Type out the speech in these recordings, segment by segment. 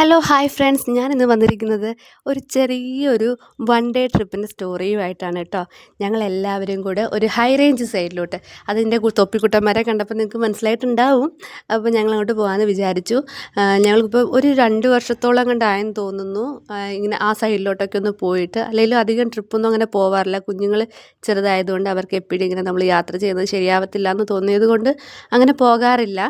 Hello hi friends ഞാൻ ഇന്ന് വന്നിരിക്കുന്നത് ഒരു ചെറിയൊരു വൺ ഡേ ട്രിപ്പിന്റെ സ്റ്റോറിയുമായിട്ടാണ് കേട്ടോ. ഞങ്ങളെല്ലാവരും കൂടെ ഒരു ഹൈ റേഞ്ച് സൈഡിലോട്ട് അതിന്റെ തൊപ്പിക്കുട്ടന്മാരെ കണ്ടപ്പോൾ നിങ്ങൾക്ക് മനസ്സിലായിട്ടുണ്ടാവും. അപ്പോൾ ഞങ്ങൾ അങ്ങോട്ട് പോകാമെന്ന് വിചാരിച്ചു ഞങ്ങൾക്കിപ്പോൾ ഒരു രണ്ട് വർഷത്തോളം കണ്ടായെന്ന് തോന്നുന്നു. ഇങ്ങനെ ആ സൈഡിലോട്ടൊക്കെ ഒന്ന് പോയിട്ട് അല്ലെങ്കിൽ അധികം ട്രിപ്പൊന്നും അങ്ങനെ പോവാറില്ല. കുഞ്ഞുങ്ങൾ ചെറുതായതുകൊണ്ട് അവർക്ക് എപ്പോഴും ഇങ്ങനെ നമ്മൾ യാത്ര ചെയ്യുന്നത് ശരിയാവത്തില്ല എന്ന് തോന്നിയത് കൊണ്ട് അങ്ങനെ പോകാറില്ല.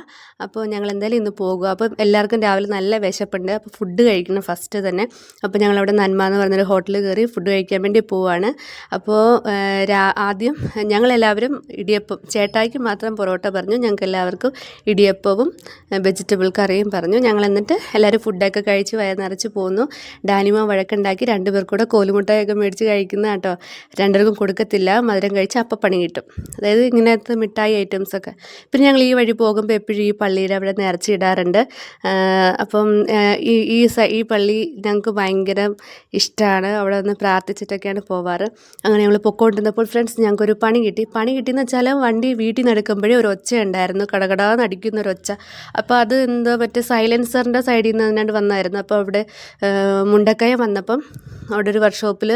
അപ്പോൾ ഞങ്ങൾ എന്തായാലും ഇന്ന് പോകുക അപ്പോൾ എല്ലാവർക്കും രാവിലെ നല്ല വിശപ്പുണ്ട്. അപ്പോൾ ഫുഡ് കഴിക്കണം ഫസ്റ്റ് തന്നെ. അപ്പോൾ ഞങ്ങളവിടെ നന്മ എന്ന് പറഞ്ഞൊരു ഹോട്ടൽ കയറി ഫുഡ് കഴിക്കാൻ വേണ്ടി പോവാണ്. അപ്പോൾ ആദ്യം ഞങ്ങളെല്ലാവരും ഇടിയപ്പം ചേട്ടായിക്ക് മാത്രം പൊറോട്ട പറഞ്ഞു. ഞങ്ങൾക്ക് എല്ലാവർക്കും ഇടിയപ്പവും വെജിറ്റബിൾ കറിയും പറഞ്ഞു. ഞങ്ങൾ എന്നിട്ട് എല്ലാവരും ഫുഡൊക്കെ കഴിച്ച് വയർ നിറച്ച് പോന്നു. ഡാനിമ വഴക്കുണ്ടാക്കി രണ്ടുപേർക്കൂടെ കൂടെ കോലുമുട്ടായൊക്കെ മേടിച്ച് കഴിക്കുന്ന കേട്ടോ. രണ്ടുപേർക്കും കൊടുക്കത്തില്ല. മധുരം കഴിച്ച് അപ്പം പണി കിട്ടും. അതായത് ഇങ്ങനത്തെ മിഠായി ഐറ്റംസൊക്കെ പിന്നെ ഞങ്ങൾ ഈ വഴി പോകുമ്പോൾ എപ്പോഴും ഈ പള്ളിയുടെ അവിടെ നേർച്ച ഇടാറുണ്ട്. അപ്പം ഈ ഈ ഈ പള്ളി ഞങ്ങൾക്ക് ഭയങ്കര ഇഷ്ടമാണ് അവിടെ ഒന്ന് പ്രാർത്ഥിച്ചിട്ടൊക്കെയാണ് പോവാറ്. അങ്ങനെ ഞങ്ങൾ പൊക്കോണ്ടിരുന്നപ്പോൾ ഫ്രണ്ട്സ് ഞങ്ങൾക്കൊരു പണി കിട്ടി. പണി കിട്ടിയെന്ന് വെച്ചാൽ വണ്ടി വീട്ടിൽ നിന്ന് എടുക്കുമ്പോഴേ ഒരു ഒച്ച ഉണ്ടായിരുന്നു. കടകടാന്ന് അടിക്കുന്ന ഒരു ഒച്ച. അപ്പോൾ അത് എന്തോ മറ്റേ സൈലൻസറിന്റെ സൈഡിൽ നിന്ന് അതിനാണ്ട് വന്നായിരുന്നു. അപ്പോൾ അവിടെ മുണ്ടക്കയം വന്നപ്പം അവിടെ ഒരു വർക്ക്ഷോപ്പിൽ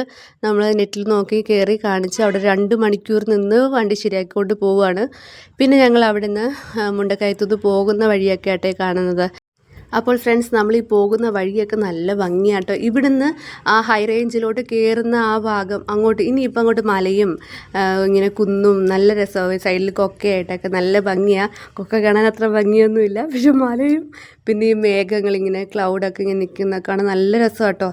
നമ്മൾ നെറ്റിൽ നോക്കി കയറി കാണിച്ച് അവിടെ രണ്ട് മണിക്കൂർ നിന്ന് വണ്ടി ശരിയാക്കിക്കൊണ്ട് പോവുകയാണ് പിന്നെ ഞങ്ങൾ അവിടെ നിന്ന് മുണ്ടക്കയത്തുനിന്ന് പോകുന്ന വഴിയൊക്കെ ആട്ടെ കാണുന്നത്. അപ്പോൾ ഫ്രണ്ട്സ് നമ്മൾ ഈ പോകുന്ന വഴിയൊക്കെ നല്ല ഭംഗിയാട്ടോ. ഇവിടുന്ന് ആ ഹൈ റേഞ്ചിലോട്ട് കയറുന്ന ആ ഭാഗം അങ്ങോട്ട് ഇനിയിപ്പോൾ അങ്ങോട്ട് മലയും ഇങ്ങനെ കുന്നും നല്ല രസമാണ്. സൈഡിൽ കൊക്കയായിട്ടൊക്കെ നല്ല ഭംഗിയാണ് കൊക്ക കാണാൻ അത്ര ഭംഗിയൊന്നുമില്ല പക്ഷെ മലയും പിന്നെ ഈ മേഘങ്ങളിങ്ങനെ ക്ലൗഡൊക്കെ ഇങ്ങനെ നിൽക്കുന്ന കാണാൻ നല്ല രസമാണ് കേട്ടോ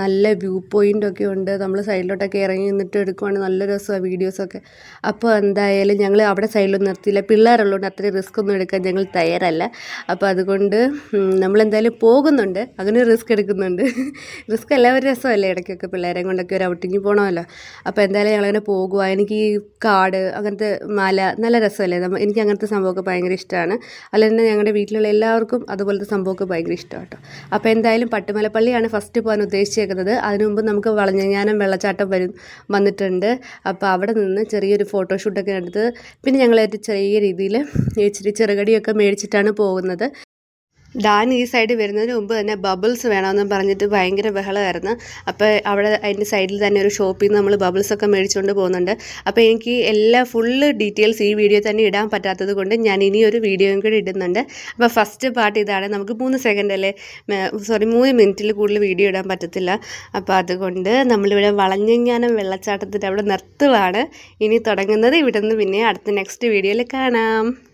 നല്ല വ്യൂ പോയിന്റൊക്കെ ഉണ്ട്. നമ്മൾ സൈഡിലോട്ടൊക്കെ ഇറങ്ങി നിന്നിട്ട് എടുക്കുവാണെങ്കിൽ നല്ല രസമാണ് വീഡിയോസൊക്കെ അപ്പോൾ എന്തായാലും ഞങ്ങൾ അവിടെ സൈഡിലൊന്നും നിർത്തിയില്ല. പിള്ളേരുള്ളതുകൊണ്ട് അത്രയും റിസ്ക് ഒന്നും എടുക്കാൻ ഞങ്ങൾ തയ്യാറല്ല. അപ്പോൾ അതുകൊണ്ട് നമ്മളെന്തായാലും പോകുന്നുണ്ട്. അങ്ങനെ റിസ്ക് എടുക്കുന്നുണ്ട്. റിസ്ക് എല്ലാവരും രസമല്ലേ ഇടയ്ക്കൊക്കെ പിള്ളേരെ കൊണ്ടൊക്കെ ഒരു ഔട്ടിങ്ങിൽ പോകണമല്ലോ അപ്പോൾ എന്തായാലും ഞങ്ങളങ്ങനെ പോകുക എനിക്ക് ഈ കാട് അങ്ങനത്തെ മല നല്ല രസമല്ലേ? എനിക്ക് അങ്ങനത്തെ സംഭവമൊക്കെ ഭയങ്കര ഇഷ്ടമാണ് അല്ല തന്നെ ഞങ്ങളുടെ വീട്ടിലുള്ള എല്ലാവർക്കും അതുപോലത്തെ സംഭവമൊക്കെ ഭയങ്കര ഇഷ്ടമാണ് കേട്ടോ അപ്പോൾ എന്തായാലും പട്ടുമലപ്പള്ളിയാണ് ഫസ്റ്റ് പോകാൻ ഉദ്ദേശിച്ചേക്കുന്നത്. അതിനു മുമ്പ് നമുക്ക് വളഞ്ഞഞ്ഞാനം വെള്ളച്ചാട്ടം വരും വന്നിട്ടുണ്ട്. അപ്പോൾ അവിടെ നിന്ന് ചെറിയൊരു ഫോട്ടോഷൂട്ടൊക്കെ എടുത്ത് പിന്നെ ഞങ്ങളായിട്ട് ചെറിയ രീതിയിൽ ഇച്ചിരി ചെറുകടിയൊക്കെ മേടിച്ചിട്ടാണ് പോകുന്നത്. ഡാൻ ഈ സൈഡ് വരുന്നതിന് മുമ്പ് തന്നെ ബബിൾസ് വേണമെന്ന് പറഞ്ഞിട്ട് ഭയങ്കര ബഹളമായിരുന്നു. അപ്പോൾ അവിടെ അതിന്റെ സൈഡിൽ തന്നെ ഒരു ഷോപ്പിൽ നിന്ന് നമ്മൾ ബബിൾസൊക്കെ മേടിച്ചുകൊണ്ട് പോകുന്നുണ്ട്. അപ്പോൾ എനിക്ക് എല്ലാ ഫുള്ള് ഡീറ്റെയിൽസ് ഈ വീഡിയോ തന്നെ ഇടാൻ പറ്റാത്തത് കൊണ്ട് ഞാൻ ഇനി ഒരു വീഡിയോയും കൂടി ഇടുന്നുണ്ട്. അപ്പോൾ ഫസ്റ്റ് പാർട്ട് ഇതാണ്. നമുക്ക് മൂന്ന് സെക്കൻഡ് അല്ലേ? സോറി മൂന്ന് മിനിറ്റിൽ കൂടുതൽ വീഡിയോ ഇടാൻ പറ്റത്തില്ല. അപ്പോൾ അതുകൊണ്ട് നമ്മളിവിടെ വളഞ്ഞെങ്ങാനും വെള്ളച്ചാട്ടത്തിന്റെ അവിടെ നിർത്തുവാണ് ഇനി തുടങ്ങുന്നത് ഇവിടെ നിന്ന് പിന്നെ അടുത്ത നെക്സ്റ്റ് വീഡിയോയിൽ കാണാം.